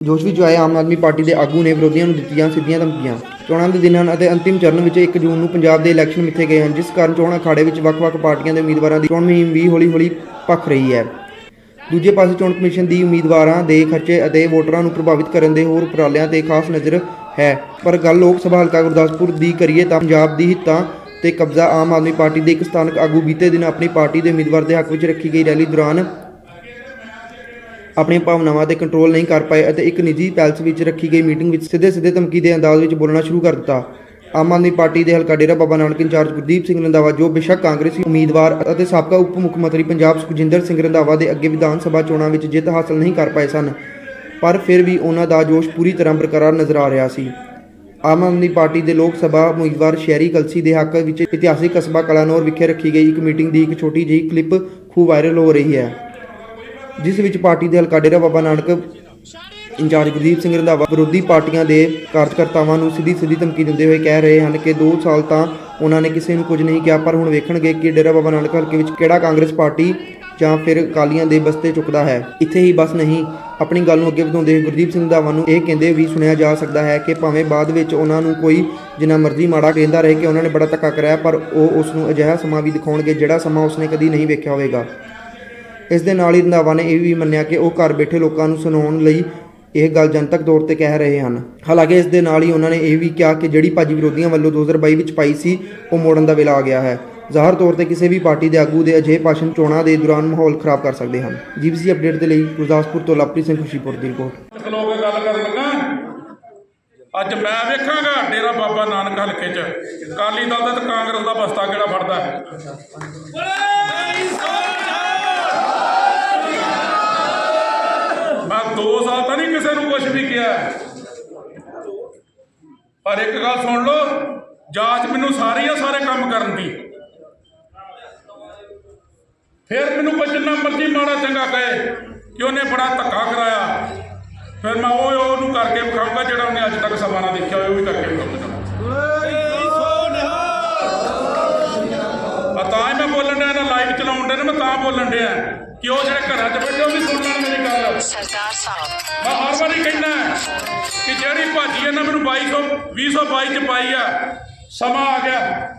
ਜੋਸ਼ ਵਿੱਚ ਆਏ ਆਮ ਆਦਮੀ ਪਾਰਟੀ ਦੇ ਆਗੂ ਨੇ ਵਿਰੋਧੀਆਂ ਨੂੰ ਦਿੱਤੀਆਂ ਸਿੱਧੀਆਂ ਧਮਕੀਆਂ। ਚੋਣਾਂ ਦੇ ਦਿਨ ਹਨ ਅਤੇ ਅੰਤਿਮ ਚਰਨ ਵਿੱਚ 1 ਜੂਨ ਨੂੰ ਪੰਜਾਬ ਦੇ ਇਲੈਕਸ਼ਨ ਮਿੱਥੇ ਗਏ ਹਨ, ਜਿਸ ਕਾਰਨ ਚੋਣ ਅਖਾੜੇ ਵਿੱਚ ਵੱਖ-ਵੱਖ ਪਾਰਟੀਆਂ ਦੇ ਉਮੀਦਵਾਰਾਂ ਦੀ ਚੋਣ ਮੁਹਿੰਮ ਵੀ ਹੌਲੀ-ਹੌਲੀ ਭਖ ਰਹੀ ਹੈ। ਦੂਜੇ ਪਾਸੇ ਚੋਣ ਕਮਿਸ਼ਨ ਦੀ ਉਮੀਦਵਾਰਾਂ ਦੇ ਖਰਚੇ ਅਤੇ ਵੋਟਰਾਂ ਨੂੰ ਪ੍ਰਭਾਵਿਤ ਕਰਨ ਦੇ ਹੋਰ ਉਪਰਾਲਿਆਂ ਤੇ ਖਾਸ ਨਜ਼ਰ ਹੈ। ਪਰ ਗੱਲ ਲੋਕ ਸਭਾ ਹਲਕਾ ਗੁਰਦਾਸਪੁਰ ਦੀ ਕਰੀਏ ਤਾਂ ਪੰਜਾਬ ਦੀ ਹਿੱਤਾਂ ਤੇ ਕਬਜ਼ਾ ਆਮ ਆਦਮੀ ਪਾਰਟੀ ਦੇ ਇੱਕ ਸਥਾਨਕ ਆਗੂ ਬੀਤੇ ਦਿਨ ਆਪਣੀ ਪਾਰਟੀ ਦੇ ਉਮੀਦਵਾਰ ਦੇ ਹੱਕ ਵਿੱਚ ਰੱਖੀ ਗਈ ਰੈਲੀ ਦੌਰਾਨ ਆਪਣੀਆਂ ਭਾਵਨਾਵਾਂ ਤੇ ਕੰਟਰੋਲ ਨਹੀਂ ਕਰ ਪਾਏ ਅਤੇ ਇੱਕ ਨਿੱਜੀ ਪੈਲਸ ਵਿੱਚ ਰੱਖੀ ਗਈ ਮੀਟਿੰਗ ਵਿੱਚ ਸਿੱਧੇ-ਸਿੱਧੇ ਧਮਕੀ ਦੇ ਅੰਦਾਜ਼ ਵਿੱਚ ਬੋਲਣਾ ਸ਼ੁਰੂ ਕਰ ਦਿੱਤਾ। ਆਮ ਆਦਮੀ ਪਾਰਟੀ ਦੇ ਹਲਕਾ ਡੇਰਾ ਬਾਬਾ ਨਾਨਕ ਇੰਚਾਰਜ ਗੁਰਦੀਪ ਸਿੰਘ ਰੰਧਾਵਾ, ਜੋ ਬੇਸ਼ੱਕ ਕਾਂਗਰਸੀ ਉਮੀਦਵਾਰ ਅਤੇ ਸਾਬਕਾ ਉਪ ਮੁੱਖ ਮੰਤਰੀ ਪੰਜਾਬ ਸੁਖਜਿੰਦਰ ਸਿੰਘ ਰੰਧਾਵਾ ਦੇ ਅੱਗੇ ਵਿਧਾਨ ਸਭਾ ਚੋਣਾਂ ਵਿੱਚ ਜਿੱਤ ਹਾਸਲ ਨਹੀਂ ਕਰ ਪਾਏ ਸਨ, ਪਰ ਫਿਰ ਵੀ ਉਹਨਾਂ ਦਾ ਜੋਸ਼ ਪੂਰੀ ਤਰ੍ਹਾਂ ਬਰਕਰਾਰ ਨਜ਼ਰ ਆ ਰਿਹਾ ਸੀ। ਆਮ ਆਦਮੀ ਪਾਰਟੀ ਦੇ ਲੋਕ ਸਭਾ ਉਮੀਦਵਾਰ ਸ਼ਹਿਰੀ ਕਲਸੀ ਦੇ ਹੱਕ ਵਿੱਚ ਇਤਿਹਾਸਿਕ ਕਸਬਾ ਕਲਾਨੌਰ ਵਿਖੇ ਰੱਖੀ ਗਈ ਇੱਕ ਮੀਟਿੰਗ ਦੀ ਇੱਕ ਛੋਟੀ ਜਿਹੀ ਕਲਿੱਪ ਖੂਬ ਵਾਇਰਲ ਹੋ ਰਹੀ ਹੈ। ਜਿਸ ਵਿੱਚ ਪਾਰਟੀ ਦੇ ਹਲਕਾ ਡੇਰਾ ਬਾਬਾ ਨਾਨਕ ਇੰਚਾਰਜ ਗੁਰਦੀਪ ਸਿੰਘ ਰੰਧਾਵਾ ਵਿਰੋਧੀ ਪਾਰਟੀਆਂ ਦੇ ਕਾਰਜਕਰਤਾਵਾਂ ਨੂੰ ਸਿੱਧੀ ਸਿੱਧੀ ਧਮਕੀ ਦਿੰਦੇ ਹੋਏ ਕਹਿ ਰਹੇ ਹਨ ਕਿ 2 ਸਾਲ ਤਾਂ ਉਹਨਾਂ ਨੇ ਕਿਸੇ ਨੂੰ ਕੁਝ ਨਹੀਂ ਕਿਹਾ, ਪਰ ਹੁਣ ਵੇਖਣਗੇ ਕਿ ਡੇਰਾ ਬਾਬਾ ਨਾਨਕ ਹਲਕੇ ਵਿੱਚ ਕਿਹੜਾ ਕਾਂਗਰਸ ਪਾਰਟੀ ਜਾਂ ਫਿਰ ਅਕਾਲੀਆਂ ਦੇ ਬਸਤੇ ਚੁੱਕਦਾ ਹੈ। ਇੱਥੇ ਹੀ ਬਸ ਨਹੀਂ, ਆਪਣੀ ਗੱਲ ਨੂੰ ਅੱਗੇ ਵਧਾਉਂਦੇ ਹੋਏ ਗੁਰਦੀਪ ਸਿੰਘ ਰੰਧਾਵਾ ਨੂੰ ਇਹ ਕਹਿੰਦੇ ਵੀ ਸੁਣਿਆ ਜਾ ਸਕਦਾ ਹੈ ਕਿ ਭਾਵੇਂ ਬਾਅਦ ਵਿੱਚ ਉਹਨਾਂ ਨੂੰ ਕੋਈ ਜਿੰਨਾ ਮਰਜ਼ੀ ਮਾੜਾ ਕਹਿੰਦਾ ਰਹੇ ਕਿ ਉਹਨਾਂ ਨੇ ਬੜਾ ਧੱਕਾ ਕਰਾਇਆ ਪਰ ਉਹ ਉਸ ਨੂੰ ਅਜਿਹਾ ਸਮਾਂ ਵੀ ਦਿਖਾਉਣਗੇ ਜਿਹੜਾ ਸਮਾਂ ਉਸਨੇ ਕਦੀ ਨਹੀਂ ਵੇਖਿਆ ਹੋਵੇਗਾ। ਇਸ ਦੇ ਨਾਲ ਹੀ ਰੰਧਾਵਾ ਨੇ ਇਹ ਵੀ ਮੰਨਿਆ ਕਿ ਉਹ ਘਰ ਬੈਠੇ ਲੋਕਾਂ ਨੂੰ ਸੁਣਾਉਣ ਲਈ ਇਹ ਗੱਲ ਜਨਤਕ ਤੌਰ ਤੇ ਕਹਿ ਰਹੇ ਹਨ। ਹਾਲਾਂਕਿ ਇਸ ਦੇ ਨਾਲ ਹੀ ਉਹਨਾਂ ਨੇ ਇਹ ਵੀ ਕਿਹਾ ਕਿ ਜਿਹੜੀ ਭਾਜੀ ਵਿਰੋਧੀਆਂ ਵੱਲੋਂ 2022 ਵਿੱਚ ਪਾਈ ਸੀ ਉਹ ਮੋੜਨ ਦਾ ਵੇਲਾ ਆ ਗਿਆ ਹੈ। ਜ਼ਾਹਰ ਤੌਰ ਤੇ ਕਿਸੇ ਵੀ ਪਾਰਟੀ ਦੇ ਆਗੂ ਦੇ ਅਜਿਹੇ ਭਾਸ਼ਣ ਚੋਣਾਂ ਦੇ ਦੌਰਾਨ ਮਾਹੌਲ ਖਰਾਬ ਕਰ ਸਕਦੇ ਹਨ। ਜੀਬੀਸੀ ਅਪਡੇਟ ਦੇ ਲਈ ਗੁਰਦਾਸਪੁਰ ਤੋਂ ਲਵਪ੍ਰੀਤ ਸਿੰਘ ਖੁਸ਼ੀਪੁਰ ਦੀ ਰਿਪੋਰਟ। ਖਲੋ ਕੇ ਗੱਲ ਕਰਨ ਲੱਗਾ। ਅੱਜ ਮੈਂ ਵੇਖਾਂਗਾ ਡੇਰਾ ਬਾਬਾ ਨਾਨਕ ਹਲਕੇ 'ਚ। ਅਕਾਲੀ ਦਲ ਦਾ ਤੇ ਕਾਂਗਰਸ ਦਾ ਬਸਤਾ ਕਿਹੜਾ ਫੜਦਾ ਹੈ? 2 ਸਾਲ ਤਾਂ ਨਹੀਂ ਕਿਸੇ ਨੂੰ ਕੁਝ ਵੀ ਕਿਹਾ। ਪਰ ਇੱਕ ਗੱਲ ਸੁਣ ਲਓ, ਜਾਂਚ ਮੈਨੂੰ ਸਾਰੀ ਆ ਸਾਰੇ ਕੰਮ ਕਰਨ ਦੀ। ਫਿਰ ਮੈਨੂੰ ਕੋਈ ਜਿੰਨਾ ਮਰਜ਼ੀ ਮਾੜਾ ਚੰਗਾ ਕਹੇ ਕਿ ਉਹਨੇ ਬੜਾ ਧੱਕਾ ਕਰਾਇਆ। ਫਿਰ ਮੈਂ ਉਹ ਉਹਨੂੰ ਕਰਕੇ ਵਿਖਾਊਂਗਾ ਜਿਹੜਾ ਉਹਨੇ ਅੱਜ ਤੱਕ ਸਭਾ ਨਾ ਦੇਖਿਆ ਹੋਵੇ ਉਹ ਵੀ ਕਰਕੇ ਵਿਖਾਊਂਗਾ। ਤਾਂ ਹੀ ਮੈਂ ਬੋਲਣ ਡਿਆ, ਨਾ ਲਾਈਵ ਚਲਾਉਣ ਡਿਆ, ਨਾ ਮੈਂ ਤਾਂ ਬੋਲਣ ਡਿਆ ਕਿ ਉਹ ਜਿਹੜੇ ਘਰਾਂ 'ਚ ਬੈਠੇ, ਉਹ ਵੀ ਸੁਣ ਲੈਣ ਸਰਦਾਰ ਸਾਹਿਬ। ਮੈਂ ਹਰ ਵਾਰੀ ਕਹਿੰਦਾ ਕਿ ਜਿਹੜੀ ਭਾਜੀ ਇਹਨਾਂ ਮੈਨੂੰ 2200 2022 ਚ ਪਾਈ ਆ। ਸਮਾਂ ਆ ਗਿਆ।